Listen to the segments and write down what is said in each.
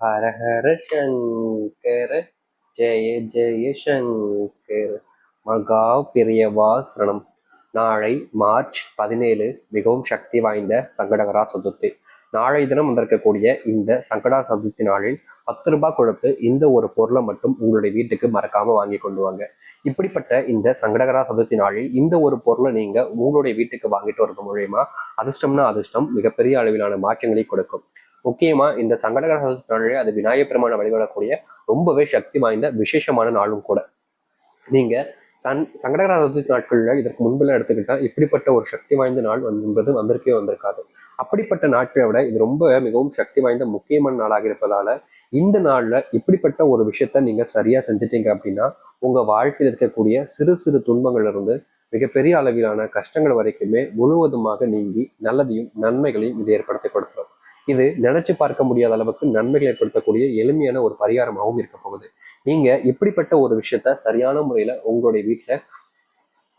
ஹர ஹர சங்கர. ஜெய ஜெய சங்கர். மகா பெரியவா சரணம். நாளை மார்ச் பதினேழு மிகவும் சக்தி வாய்ந்த சங்கடகரா சதுர்த்தி. நாளை தினம் வந்திருக்கக்கூடிய இந்த சங்கடா சதுர்த்தி நாளில் பத்து ரூபாய் கொடுத்து இந்த ஒரு பொருளை மட்டும் உங்களுடைய வீட்டுக்கு மறக்காம வாங்கி கொண்டு வாங்க. இப்படிப்பட்ட இந்த சங்கடகரா சதுர்த்தி நாளில் இந்த ஒரு பொருளை நீங்க உங்களுடைய வீட்டுக்கு வாங்கிட்டு வரது மூலயமா அதிர்ஷ்டம்னா அதிர்ஷ்டம் மிகப்பெரிய அளவிலான மாற்றங்களை கொடுக்கும். முக்கியமா இந்த சங்கடகர சதுர்த்தி நாளிலே அது விநாயகப் பெருமான வழிபடக்கூடிய ரொம்பவே சக்தி வாய்ந்த விசேஷமான நாளும் கூட. நீங்க சன் சங்கடகர சதுர்த்தி நாட்கள்ல இதற்கு முன்பெல்லாம் எடுத்துக்கிட்டா இப்படிப்பட்ட ஒரு சக்தி வாய்ந்த நாள் வந்து- என்பது வந்திருக்கே வந்திருக்காது. அப்படிப்பட்ட நாட்களை விட இது ரொம்ப மிகவும் சக்தி வாய்ந்த முக்கியமான நாளாக இருப்பதால இந்த நாள்ல இப்படிப்பட்ட ஒரு விஷயத்த நீங்க சரியா செஞ்சுட்டீங்க அப்படின்னா உங்க வாழ்க்கையில் இருக்கக்கூடிய சிறு சிறு துன்பங்கள்ல இருந்து மிகப்பெரிய அளவிலான கஷ்டங்கள் வரைக்குமே முழுவதுமாக நீங்கி நல்லதையும் நன்மைகளையும் இது ஏற்படுத்தி கொடுத்துரும். இது நினைச்சு பார்க்க முடியாத அளவுக்கு நன்மைகள் ஏற்படுத்தக்கூடிய எளிமையான ஒரு பரிகாரமாகவும் இருக்க போகுது. நீங்க இப்படிப்பட்ட ஒரு விஷயத்த சரியான முறையில உங்களுடைய வீட்டுல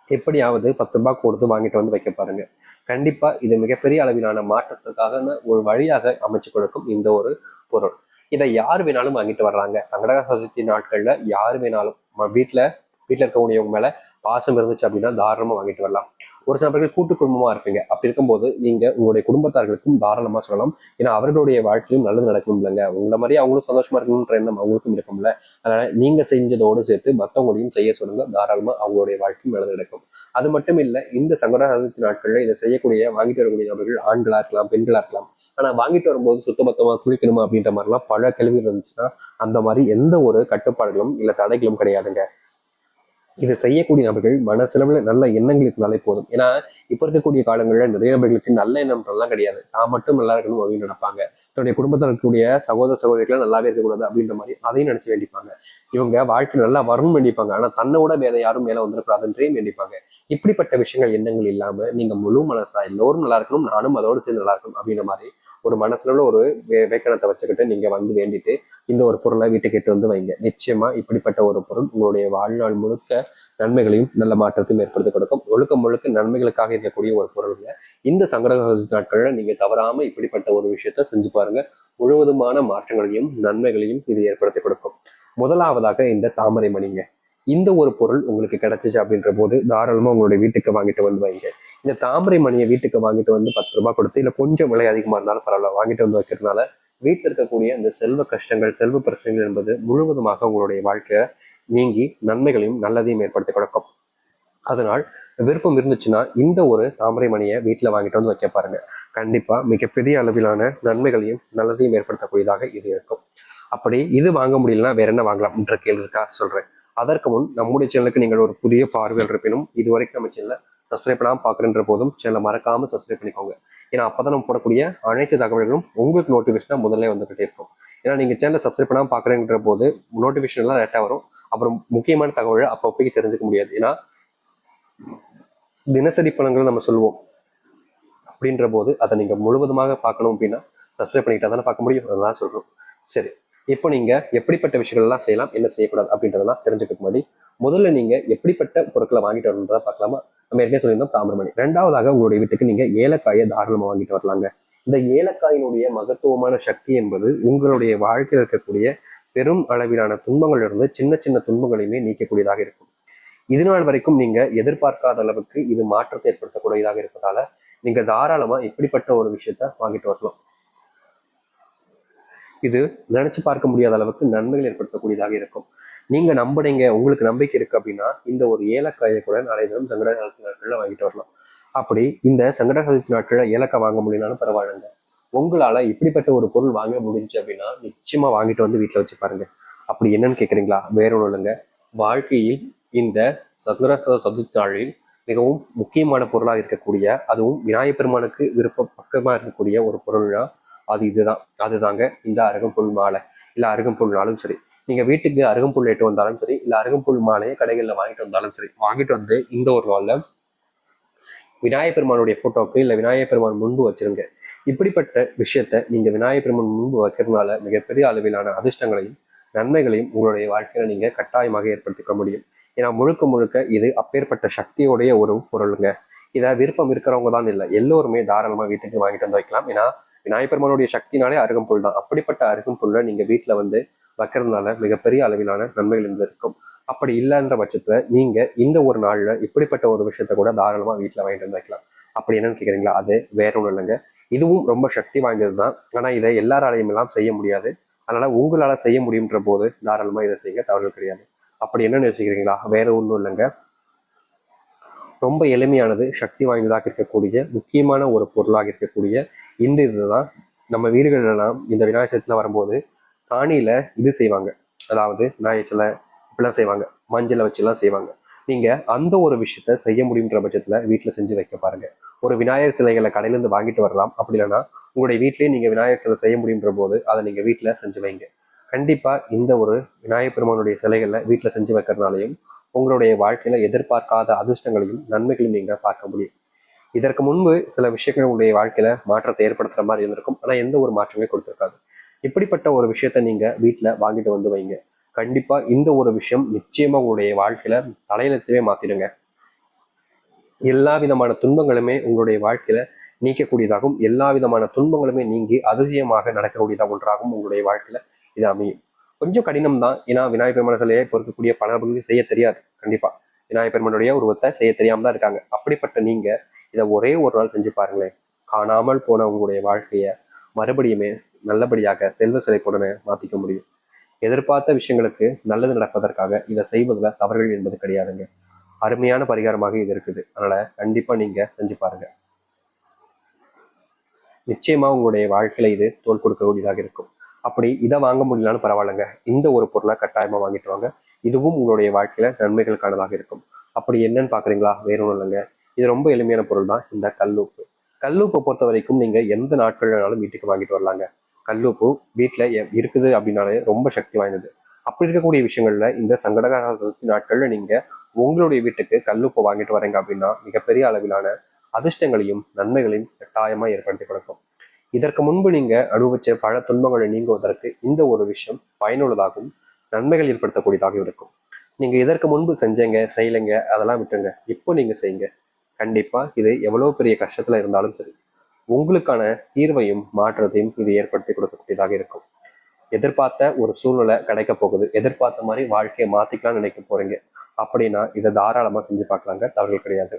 எப்படியாவது பத்து ரூபாய் கொடுத்து வாங்கிட்டு வந்து வைக்க பாருங்க. கண்டிப்பா இது மிகப்பெரிய அளவிலான மாற்றத்துக்காக ஒரு வழியாக அமைச்சு கொடுக்கும் இந்த ஒரு பொருள். இதை யார் வேணாலும் வாங்கிட்டு வர்றாங்க. சங்கடக சதுர்த்தி நாட்கள்ல யார் வேணாலும் ம- வீட்டுல இருக்கக்கூடியவங்க மேல பாசம் இருந்துச்சு அப்படின்னா தாராளமா வாங்கிட்டு வரலாம். ஒரு சில பேர்கள் கூட்டு குடும்பமா இருப்பீங்க. அப்படி இருக்கும்போது நீங்க உங்களுடைய குடும்பத்தார்களுக்கும் தாராளமா சொல்லலாம். ஏன்னா அவர்களுடைய வாழ்க்கையும் நல்லது நடக்கணும் இல்லைங்க. உங்களை மாதிரி அவங்களும் சந்தோஷமா இருக்கணும்ன்ற எண்ணம் அவங்களுக்கும் இருக்கும்ல. அதனால நீங்க செஞ்சதோடு சேர்த்து மற்றவங்களையும் செய்ய சொல்லுங்க. தாராளமா அவங்களுடைய வாழ்க்கையும் நல்லது நடக்கும். அது மட்டும் இல்ல இந்த சங்கட சதுர்த்தி இதை செய்யக்கூடிய வாங்கிட்டு வரக்கூடிய நபர்கள் ஆண்களா இருக்கலாம் பெண்களா இருக்கலாம். ஆனா வாங்கிட்டு வரும்போது சுத்தமொத்தமா குளிக்கணுமா அப்படின்ற மாதிரிலாம் பல கேள்விகள் இருந்துச்சுன்னா அந்த மாதிரி எந்த ஒரு கட்டுப்பாடுகளும் இல்ல தடைகளும் கிடையாதுங்க. இதை செய்யக்கூடிய நபர்கள் மனசளவில் நல்ல எண்ணங்கள் இருந்தாலே போதும். ஏன்னா இப்போ இருக்கக்கூடிய காலங்களில் நிறைய நபர்களுக்கு நல்ல எண்ணம்ன்றதெல்லாம் கிடையாது. தான் மட்டும் நல்லா இருக்கணும் அப்படின்னு நினைப்பாங்க. தன்னுடைய குடும்பத்தில் இருக்கக்கூடிய சகோதர சகோதரிகள் நல்லாவே இருக்கக்கூடாது அப்படின்ற மாதிரி அதையும் நினைச்சு வேண்டிப்பாங்க. இவங்க வாழ்க்கை நல்லா வரணும்னு வேண்டிப்பாங்க. ஆனால் தன்னை விட வேற யாரும் மேலே வந்துடக்கூடாதுன்றையும் வேண்டிப்பாங்க. இப்படிப்பட்ட விஷயங்கள் எண்ணங்கள் இல்லாமல் நீங்கள் முழு மனசா எல்லோரும் நல்லா இருக்கணும் நானும் அதோடு சேர்ந்து நல்லா இருக்கணும் அப்படின்ற மாதிரி ஒரு மனசுல ஒரு வே- வேக்கணத்தை வச்சுக்கிட்டு நீங்கள் வந்து வேண்டிட்டு இந்த ஒரு பொருளை வீட்டுக்கிட்டு வந்து வைங்க. நிச்சயமாக இப்படிப்பட்ட ஒரு பொருள் உங்களுடைய வாழ்நாள் முழுக்க நன்மைகளையும் நல்ல மாற்றத்தையும் ஏற்படுத்தி கொடுக்கும். முழுக்க முழுக்க நன்மைகளுக்காக இருக்கக்கூடிய ஒரு பொருளுங்க இந்த சங்கரக நாட்களில் நீங்க தவறாம இப்படிப்பட்ட ஒரு விஷயத்த செஞ்சு பாருங்க. முழுவதுமான மாற்றங்களையும் நன்மைகளையும் இது ஏற்படுத்தி கொடுக்கும். முதலாவதாக இந்த தாமரை மணிங்க. இந்த ஒரு பொருள் உங்களுக்கு கிடைச்சிச்சு அப்படின்ற போது தாராளமாக உங்களுடைய வீட்டுக்கு வாங்கிட்டு வந்து வைங்க. இந்த தாமரை மணியை வீட்டுக்கு வாங்கிட்டு வந்து பத்து ரூபாய் கொடுத்து இல்லை கொஞ்சம் விலை அதிகமாக இருந்தாலும் பரவாயில்ல வாங்கிட்டு வந்து வைக்கிறதுனால வீட்டில் இருக்கக்கூடிய இந்த செல்வ கஷ்டங்கள் செல்வ பிரச்சனைகள் என்பது முழுவதுமாக உங்களுடைய வாழ்க்கையை நீங்கி நன்மைகளையும் நல்லதையும் ஏற்படுத்தி கொடுக்கும். அதனால் விருப்பம் இருந்துச்சுன்னா இந்த ஒரு தாமரை மணியை வீட்டில் வாங்கிட்டு வந்து வைக்க பாருங்க. கண்டிப்பா மிகப்பெரிய அளவிலான நன்மைகளையும் நல்லதையும் ஏற்படுத்தக்கூடியதாக இது இருக்கும். அப்படி இது வாங்க முடியலன்னா வேற என்ன வாங்கலாம் என்ற கேள்வி இருக்கா சொல்றேன். அதற்கு முன் நம்முடைய சேனலுக்கு நீங்கள் ஒரு புதிய பார்வையில் இருப்பினும் இது வரைக்கும் நம்ம சேனலை சப்ஸ்கிரைப் பண்ணாமல் பார்க்குறன்ற போதும் சேனலை மறக்காம சப்ஸ்கிரைப் பண்ணிக்கோங்க. ஏன்னா அப்பதான் நம்ம போடக்கூடிய அனைத்து தகவல்களும் உங்களுக்கு நோட்டிஃபிகேஷனாக முதல்ல வந்துகிட்டே இருக்கும். ஏன்னா நீங்க சேனலை சப்ஸ்கிரைப் பண்ணாமல் பார்க்குறேன்ற போது நோட்டிஃபிகேஷன் எல்லாம் லேட்டாக வரும். அப்புறம் முக்கியமான தகவலை அப்பப்போக்கு தெரிஞ்சுக்க முடியாது. ஏன்னா தினசரி பணங்களை நம்ம சொல்லுவோம் அப்படின்ற போது அதை நீங்க முழுவதுமாக பார்க்கணும் அப்படின்னா சப்ஸ்கிரைப் பண்ணிக்கிட்டா தானே பார்க்க முடியும். அதெல்லாம் சொல்றோம் சரி. இப்போ நீங்க எப்படிப்பட்ட விஷயங்கள் எல்லாம் செய்யலாம் என்ன செய்யக்கூடாது அப்படின்றதெல்லாம் தெரிஞ்சுக்க முன்னாடி முதல்ல நீங்க எப்படிப்பட்ட பொருட்களை வாங்கிட்டு வரணுன்றதை பார்க்கலாமா? நம்ம ஏற்கனவே சொல்லியிருந்தோம் தாமிரமணி. ரெண்டாவதாக உங்களுடைய வீட்டுக்கு நீங்க ஏலக்காயை தாராளமா வாங்கிட்டு வரலாங்க. இந்த ஏலக்காயினுடைய மகத்துவமான சக்தி என்பது உங்களுடைய வாழ்க்கையில் இருக்கக்கூடிய பெரும் அளவிலான துன்பங்கள் இருந்து சின்ன சின்ன துன்பங்களையுமே நீக்கக்கூடியதாக இருக்கும். இது நாள் வரைக்கும் நீங்க எதிர்பார்க்காத அளவுக்கு இது மாற்றத்தை ஏற்படுத்தக்கூடியதாக இருப்பதால நீங்க தாராளமா இப்படிப்பட்ட ஒரு விஷயத்த வாங்கிட்டு வரலாம். இது நினைச்சு பார்க்க முடியாத அளவுக்கு நன்மைகள் ஏற்படுத்தக்கூடியதாக இருக்கும். நீங்க நம்புறீங்க உங்களுக்கு நம்பிக்கை இருக்கு அப்படின்னா இந்த ஒரு ஏலக்காயை கூட நாளைய தினம் சங்கட சதுர்த்தி நாட்கள்ல வாங்கிட்டு வரலாம். அப்படி இந்த சங்கட சதுர்த்தி நாட்கள்ல ஏலக்காய் வாங்க முடியலனாலும் பரவாயில்லைங்க. உங்களால இப்படிப்பட்ட ஒரு பொருள் வாங்க முடிஞ்சு அப்படின்னா நிச்சயமா வாங்கிட்டு வந்து வீட்டுல வச்சு பாருங்க. அப்படி என்னன்னு கேக்குறீங்களா? வேற ஒன்றும் இல்லைங்க. வாழ்க்கையில் இந்த சங்கட சதுர்த்தி மிகவும் முக்கியமான பொருளாக இருக்கக்கூடிய அதுவும் விநாயகப் பெருமானுக்கு விருப்ப பக்கமா இருக்கக்கூடிய ஒரு பொருள்னா அது இதுதான். அதுதாங்க இந்த அருகம்புல் மாலை. இல்ல அருகம்புல்னாலும் சரி. நீங்க வீட்டுக்கு அருகம்புல் எட்டு வந்தாலும் சரி இல்ல அருகம்புல் மாலையை கடைகள்ல வாங்கிட்டு வந்தாலும் சரி வாங்கிட்டு வந்து இந்த ஒரு நாள்ல விநாயகப் பெருமானுடைய போட்டோக்கு இல்ல விநாயகப் பெருமான் முன்பு வச்சிருங்க. இப்படிப்பட்ட விஷயத்த நீங்க விநாயகப் பெருமன் முன்பு வைக்கிறதுனால மிகப்பெரிய அளவிலான அதிர்ஷ்டங்களையும் நன்மைகளையும் உங்களுடைய வாழ்க்கையில நீங்க கட்டாயமாக ஏற்படுத்திக்க முடியும். ஏன்னா முழுக்க முழுக்க இது அப்பேற்பட்ட சக்தியோடைய ஒரு பொருளுங்க. இதை விருப்பம் இருக்கிறவங்க தான் இல்லை. எல்லோருமே தாராளமா வீட்டுக்கு வாங்கிட்டு வந்து வைக்கலாம். ஏன்னா விநாயகர் பெருமானுடைய சக்தினாலே அருகம்புல் தான். அப்படிப்பட்ட அருகம்புல்லை நீங்க வீட்டுல வந்து வைக்கிறதுனால மிகப்பெரிய அளவிலான நன்மைகள் இருந்து இருக்கும் அப்படி இல்லைன்ற பட்சத்துல நீங்க இந்த ஒரு நாள்ல இப்படிப்பட்ட ஒரு விஷயத்த கூட தாராளமா வீட்டுல வாங்கிட்டு வந்து வைக்கலாம். அப்படி என்னன்னு கேக்குறீங்களா? அது வேற ஒன்றும் இல்லைங்க. இதுவும் ரொம்ப சக்தி வாய்ந்தது தான் ஆனா இதை எல்லாராலையும் எல்லாம் செய்ய முடியாது. அதனால உங்களால செய்ய முடியுன்ற போது தாராளமா இதை செய்ய தவறு கிடையாது. அப்படி என்னன்னு யோசிக்கிறீங்களா? வேற ஒன்றும் இல்லைங்க. ரொம்ப எளிமையானது சக்தி வாய்ந்ததாக இருக்கக்கூடிய முக்கியமான ஒரு பொருளாக இருக்கக்கூடிய இந்த இதுதான். நம்ம வீடுகளெல்லாம் இந்த விநாயகத்துல வரும்போது சாணியில இது செய்வாங்க. அதாவது விநாயகத்துல இப்படிலாம் செய்வாங்க. மஞ்சளை வச்சுலாம் செய்வாங்க. நீங்கள் அந்த ஒரு விஷயத்த செய்ய முடியுன்ற பட்சத்தில் வீட்டில் செஞ்சு வைக்க பாருங்கள் ஒரு விநாயகர் சிலைகளை கடையிலேருந்து வாங்கிட்டு வரலாம். அப்படி இல்லைன்னா உங்களுடைய வீட்லேயே நீங்கள் விநாயகர் சிலை செய்ய முடியுன்ற போது அதை நீங்கள் வீட்டில் செஞ்சு வைங்க. கண்டிப்பாக இந்த ஒரு விநாயகர் பெருமானுடைய சிலைகளை வீட்டில் செஞ்சு வைக்கிறதுனாலையும் உங்களுடைய வாழ்க்கையில் எதிர்பார்க்காத அதிர்ஷ்டங்களையும் நன்மைகளையும் நீங்கள் பார்க்க முடியும். இதற்கு முன்பு சில விஷயங்கள் உங்களுடைய வாழ்க்கையில் மாற்றத்தை ஏற்படுத்துகிற மாதிரி இருந்திருக்கும். ஆனால் எந்த ஒரு மாற்றமே கொடுத்துருக்காது. இப்படிப்பட்ட ஒரு விஷயத்த நீங்கள் வீட்டில் வாங்கிட்டு வந்து வைங்க. கண்டிப்பா இந்த ஒரு விஷயம் நிச்சயமா உங்களுடைய வாழ்க்கையில தலையெழுத்தவே மாத்திடுங்க. எல்லா விதமான துன்பங்களுமே உங்களுடைய வாழ்க்கையில நீக்கக்கூடியதாகவும் எல்லா விதமான துன்பங்களுமே நீங்கி அதிசயமாக நடக்கக்கூடியதாக ஒன்றாகவும் உங்களுடைய வாழ்க்கையில இது அமையும். கொஞ்சம் கடினம் தான் ஏன்னா விநாயகர் பெருமான பொறுக்கக்கூடிய பல செய்ய தெரியாது. கண்டிப்பா. விநாயகர் பெருமனுடைய உருவத்தை செய்ய தெரியாம தான் இருக்காங்க. அப்படிப்பட்ட நீங்க இதை ஒரே ஒரு நாள் செஞ்சு பாருங்களேன். காணாமல் போன உங்களுடைய வாழ்க்கைய மறுபடியுமே நல்லபடியாக செல்வ சிலைப்புடனே மாத்திக்க முடியும். எதிர்பார்த்த விஷயங்களுக்கு நல்லது நடப்பதற்காக இதை செய்வதில் தவறுகள் என்பது கிடையாதுங்க. அருமையான பரிகாரமாக இது இருக்குது. அதனால கண்டிப்பா நீங்க செஞ்சு பாருங்க. நிச்சயமா உங்களுடைய வாழ்க்கையில இது தோல் கொடுக்கக்கூடியதாக இருக்கும். அப்படி இதை வாங்க முடியலன்னு பரவாயில்லைங்க. இந்த ஒரு பொருளை கட்டாயமா வாங்கிட்டு வாங்க. இதுவும் உங்களுடைய வாழ்க்கையில நன்மைகளுக்கானதாக இருக்கும். அப்படி என்னன்னு பாக்குறீங்களா? வேற ஒன்றும் இல்லைங்க. இது ரொம்ப எளிமையான பொருள் தான் இந்த கல்லூப்பு கல்லூப்பை பொறுத்த வரைக்கும் நீங்க எந்த நாட்கள் வேணாலும் வீட்டுக்கு வாங்கிட்டு வரலாங்க. கல்லுப்பு வீட்டுல இருக்குது அப்படின்னாலே ரொம்ப சக்தி வாய்ந்தது. அப்படி இருக்கக்கூடிய விஷயங்கள்ல இந்த சங்கடகால நாட்கள்ல நீங்க உங்களுடைய வீட்டுக்கு கல்லுப்பு வாங்கிட்டு வரீங்க அப்படின்னா மிகப்பெரிய அளவிலான அதிர்ஷ்டங்களையும் நன்மைகளையும் கட்டாயமா ஏற்படுத்தி கொடுக்கும். இதற்கு முன்பு நீங்க அனுபவிச்ச பல துன்பங்களை நீங்குவதற்கு இந்த ஒரு விஷயம் பயனுள்ளதாகவும் நன்மைகள் ஏற்படுத்தக்கூடியதாகவும் இருக்கும். நீங்க இதற்கு முன்பு செஞ்சீங்க செய்யலைங்க அதெல்லாம் விட்டுங்க இப்போ நீங்க செய்யுங்க. கண்டிப்பா இது எவ்வளவு பெரிய கஷ்டத்துல இருந்தாலும் சரி. உங்களுக்கான தீர்வையும் மாற்றத்தையும் இது ஏற்படுத்தி கொடுக்கக்கூடியதாக இருக்கும். எதிர்பார்த்த ஒரு சூழ்நிலை கிடைக்க போகுது. எதிர்பார்த்த மாதிரி வாழ்க்கையை மாத்திக்கலாம்னு நினைக்க போறீங்க. அப்படின்னா இதை தாராளமா செஞ்சு பார்க்கலாங்க. தவறுகள் கிடையாது.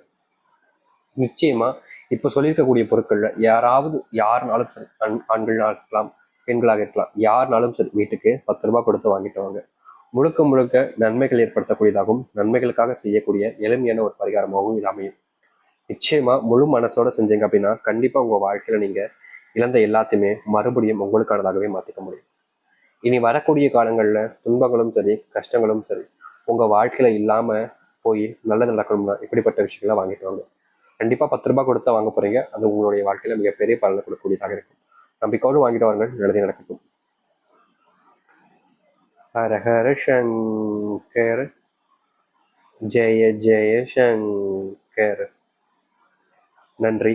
நிச்சயமா இப்ப சொல்லியிருக்கக்கூடிய பொருட்கள்ல யாராவது யாருனாலும் சரி ஆண்கள்னா இருக்கலாம் பெண்களாக இருக்கலாம் யாருனாலும் சரி வீட்டுக்கு பத்து ரூபாய் கொடுத்து வாங்கிட்டு வாங்க. முழுக்க முழுக்க நன்மைகள் ஏற்படுத்தக்கூடியதாகவும் நன்மைகளுக்காக செய்யக்கூடிய எளிமையான ஒரு பரிகாரமாகவும் இது அமையும். நிச்சயமா முழு மனசோட செஞ்சீங்க அப்படின்னா கண்டிப்பா உங்க வாழ்க்கையில நீங்க இழந்த எல்லாத்தையுமே மறுபடியும் உங்களுக்கானதாகவே மாத்திக்க முடியும். இனி வரக்கூடிய காலங்கள்ல துன்பங்களும் சரி கஷ்டங்களும் சரி உங்க வாழ்க்கையில இல்லாம போய் நல்லது நடக்கணும்னா இப்படிப்பட்ட விஷயங்களை வாங்கிட்டு வாங்க. கண்டிப்பா பத்து ரூபாய் கொடுத்தா வாங்க போறீங்க. அது உங்களுடைய வாழ்க்கையில மிகப்பெரிய பலனை கொடுக்கக்கூடியதாக இருக்கும். நம்பிக்கையோடு வாங்கிட்டு வாங்க நல்லதே நடக்கட்டும். ஹர சங்கர். ஜெய ஜெய சங்கர். நன்றி.